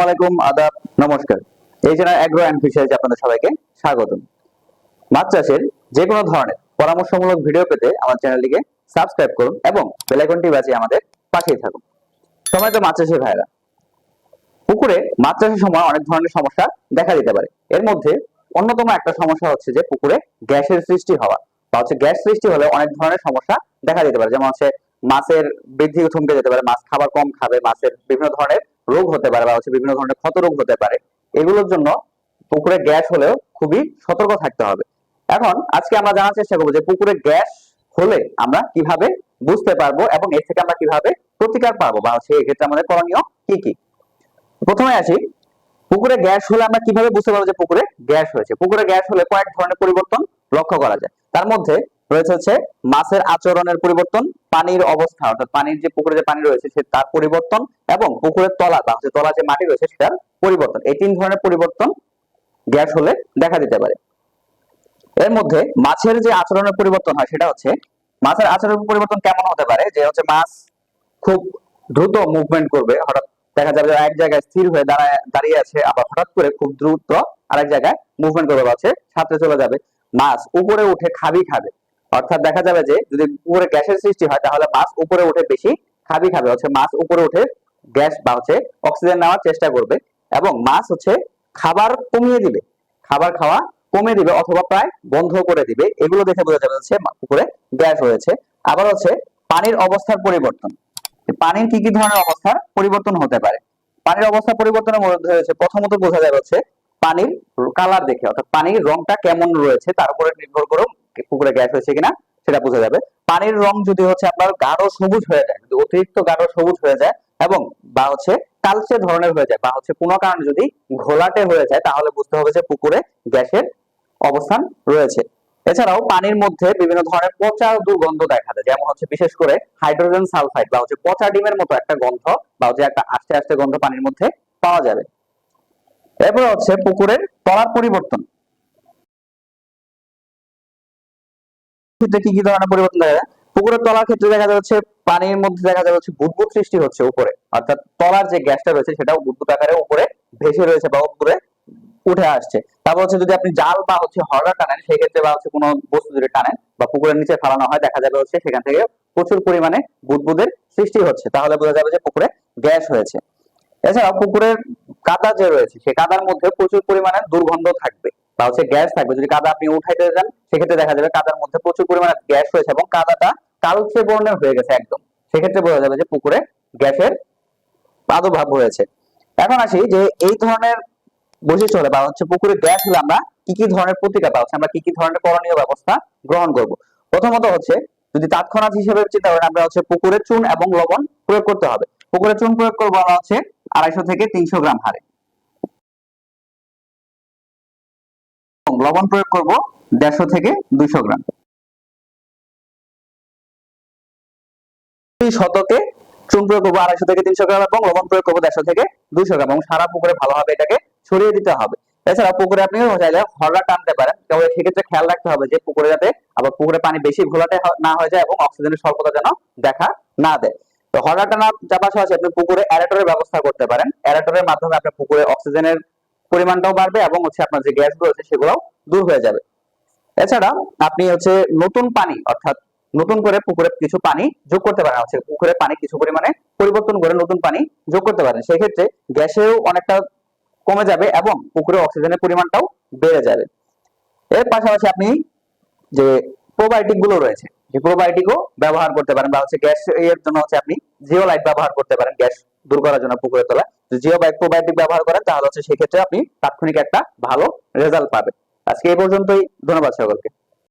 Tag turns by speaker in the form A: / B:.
A: আলাইকুম আদাব, নমস্কার। এই অ্যাগ্রো অ্যান্ড ফিশারিজ আপনাদের সবাইকে মাছ চাষের যে কোনো ধরনের পরামর্শমূলক ভিডিও পেতে আমার চ্যানেলটিকে সাবস্ক্রাইব করুন এবং বাজিয়ে আমাদের থাকুন। সময় তো মাছ চাষের ভাইরা। পুকুরে মাছ চাষের সময় অনেক ধরনের সমস্যা দেখা দিতে পারে। এর মধ্যে অন্যতম একটা সমস্যা হচ্ছে যে পুকুরে গ্যাসের সৃষ্টি হওয়া বা হচ্ছে গ্যাস সৃষ্টি হলে অনেক ধরনের সমস্যা দেখা দিতে পারে। যেমন হচ্ছে মাছের বৃদ্ধি থমকে যেতে পারে, মাছ খাবার কম খাবে, মাছের বিভিন্ন ধরনের রোগ হতে পারে বা হচ্ছে বিভিন্ন ধরনের ক্ষত রোগ হতে পারে। এগুলোর জন্য পুকুরে গ্যাস হলেও খুবই সতর্ক থাকতে হবে। এখন আজকে আমরা জানার চেষ্টা করব যে পুকুরে গ্যাস হলে আমরা কীভাবে বুঝতে পারব এবং এর থেকে আমরা কীভাবে প্রতিকার পাবো বা হচ্ছে এক্ষেত্রে আমাদের করণীয় কি কি? প্রথমে আসি, পুকুরে গ্যাস হলে আমরা কীভাবে বুঝতে পারব যে পুকুরে গ্যাস হয়েছে? পুকুরে গ্যাস হলে কয়েক ধরনের পরিবর্তন লক্ষ্য করা যায়। তার মধ্যে রয়েছে হচ্ছে মাছের আচরণের পরিবর্তন, পানির অবস্থা, অর্থাৎ পানির যে পুকুরে যে পানি রয়েছে সে তার পরিবর্তন এবং পুকুরের তলা বা তলা যে মাটি রয়েছে সেটার পরিবর্তন। এই তিন ধরনের পরিবর্তন গ্যাস হলে দেখা দিতে পারে। এর মধ্যে মাছের যে আচরণের পরিবর্তন হয় সেটা হচ্ছে মাছের আচরণের পরিবর্তন কেমন হতে পারে? যে হচ্ছে মাছ খুব দ্রুত মুভমেন্ট করবে, হঠাৎ দেখা যাবে এক জায়গায় স্থির হয়ে দাঁড়ায়, দাঁড়িয়ে আছে, আবার হঠাৎ করে খুব দ্রুত আরেক জায়গায় মুভমেন্ট করবে বা সাঁতরে চলে যাবে। মাছ উপরে উঠে খাবি খাবে। অর্থাৎ দেখা যাবে যে যদি উপরে গ্যাসের সৃষ্টি হয়, তাহলে মাছ উপরে উঠে বেশি খাবি খাবে। হচ্ছে মাছ উপরে উঠে গ্যাস বা হচ্ছে অক্সিজেন নেওয়ার চেষ্টা করবে এবং মাছ হচ্ছে খাবার কমিয়ে দিবে। খাবার খাওয়া কমে দিবে অথবা প্রায় বন্ধ করে দিবে। এগুলো দেখে বোঝা যাবে হচ্ছে পুকুরে গ্যাস হয়েছে আবার হচ্ছে পানির অবস্থার পরিবর্তন। পানির কি কি ধরনের অবস্থার পরিবর্তন হতে পারে? পানির অবস্থা পরিবর্তনের মধ্যে রয়েছে প্রথমত বোঝা যাবে হচ্ছে পানির কালার দেখে। অর্থাৎ পানির রংটা কেমন রয়েছে, তার উপরে নির্ভর করে পুকুরে গ্যাস হয়েছে কিনা সেটা বোঝা যাবে। পানির রং যদি হচ্ছে আপনার গাঢ় সবুজ হয়ে যায়, যদি অতিরিক্ত গাঢ় সবুজ হয়ে যায় এবং বা হচ্ছে কালচে ধরনের হয়ে যায় বা হচ্ছে কোনো কারণে যদি ঘোলাটে হয়ে যায়, তাহলে বুঝতে হবে যে পুকুরে গ্যাসের অবস্থান রয়েছে। এছাড়াও পানির মধ্যে বিভিন্ন ধরনের পচা দুর্গন্ধ দেখা যায় যেমন হচ্ছে বিশেষ করে হাইড্রোজেন সালফাইড বা হচ্ছে পচা ডিমের মতো একটা গন্ধ বা হচ্ছে একটা আস্তে আস্তে গন্ধ পানির মধ্যে পাওয়া যাবে। এরপর হচ্ছে পুকুরের তলার পরিবর্তন। ক্ষেত্রে কি কি ধরনের পরিবর্তন দেখা যায়? পুকুরের তলার ক্ষেত্রে দেখা যাচ্ছে পানির মধ্যে দেখা যাচ্ছে বুদবুদ সৃষ্টি হচ্ছে উপরে। অর্থাৎ তলার যে গ্যাসটা রয়েছে সেটাও বুদবুদ আকারে উপরে ভেসে রয়েছে বা উপরে উঠে আসছে। তারপর হচ্ছে যদি আপনি জাল বা হচ্ছে হরডা টানেন, সেই ক্ষেত্রে বা হচ্ছে কোনো বস্তু যদি টানেন বা পুকুরের নিচে ফেলানো হয়, দেখা যাবে হচ্ছে সেখান থেকে প্রচুর পরিমাণে বুদবুদের সৃষ্টি হচ্ছে। তাহলে বোঝা যাবে যে পুকুরে গ্যাস হয়েছে। এছাড়াও পুকুরের কাদা যে রয়েছে, সে কাদার মধ্যে প্রচুর পরিমাণে দুর্গন্ধ থাকবে। বা হচ্ছে গ্যাস থাকবে, যদি কাদা আপনি উঠাইতে যান, সেক্ষেত্রে দেখা যাবে কাদার মধ্যে প্রচুর পরিমাণে গ্যাস রয়েছে এবং কাদাটা কালচে বর্ণের হয়ে গেছে একদম। সেক্ষেত্রে বোঝা যাবে যে পুকুরে গ্যাসের প্রাদুর্ভাব হয়েছে। এখন আসি যে এই ধরনের বৈশিষ্ট্য হলে বা হচ্ছে পুকুরে গ্যাস হলে আমরা কি কি ধরনের প্রতিকার বা হচ্ছে আমরা কি কি ধরনের করণীয় ব্যবস্থা গ্রহণ করব? প্রথমত হচ্ছে যদি তাৎক্ষণাৎ হিসেবে চিন্তা করেন, আমরা হচ্ছে পুকুরে চুন এবং লবণ প্রয়োগ করতে হবে। পুকুরে চুন প্রয়োগ করব আমরা হচ্ছে আড়াইশো থেকে তিনশো গ্রাম হারে। এবং লবণ প্রয়োগ করব দেড়শো থেকে দুইশো গ্রাম। শতকে চুন প্রয়োগ করব আড়াইশো থেকে তিনশো গ্রাম এবং লবণ প্রয়োগ করব দেড়শো থেকে দুইশো গ্রাম এবং সারা পুকুরে ভালোভাবে এটাকে ছড়িয়ে দিতে হবে। এছাড়া পুকুরে আপনি চাইলে হররা টানতে পারেন, তবে সেক্ষেত্রে খেয়াল রাখতে হবে যে পুকুরে যাতে আবার পুকুরে পানি বেশি ঘোলাটে না হয়ে যায় এবং অক্সিজেনের স্বল্পতা যেন দেখা না দেয়। তো হররা টানা যা পাশাপাশি আপনি পুকুরে অ্যারেটরের ব্যবস্থা করতে পারেন। অ্যারেটরের মাধ্যমে আপনার পুকুরে অক্সিজেনের পরিমাণটাও বাড়বে এবং হচ্ছে আপনার যে গ্যাসগুলো আছে সেগুলোও দূর হয়ে যাবে। এছাড়া আপনি হচ্ছে নতুন পানি, অর্থাৎ নতুন করে পুকুরে কিছু পানি যোগ করতে পারেন, হচ্ছে পুকুরে পানি কিছু পরিমাণে পরিবর্তন করে নতুন পানি যোগ করতে পারেন। সেক্ষেত্রে গ্যাসেও অনেকটা কমে যাবে এবং পুকুরে অক্সিজেনের পরিমাণটাও বেড়ে যাবে। এর পাশাপাশি আপনি যে প্রোবায়োটিকগুলো রয়েছে, যে প্রোবায়োটিকও ব্যবহার করতে পারেন বা হচ্ছে গ্যাস এর জন্য হচ্ছে আপনি জিও লাইট ব্যবহার করতে পারেন, গ্যাস দূর করার জন্য পুকুরে তোলা। জিও বাইক প্রোবায়োটিক ব্যবহার করেন, তাহলে হচ্ছে সেক্ষেত্রে আপনি তাৎক্ষণিক একটা ভালো রেজাল্ট পাবেন। আজকে এই পর্যন্তই, ধন্যবাদ সকলকে।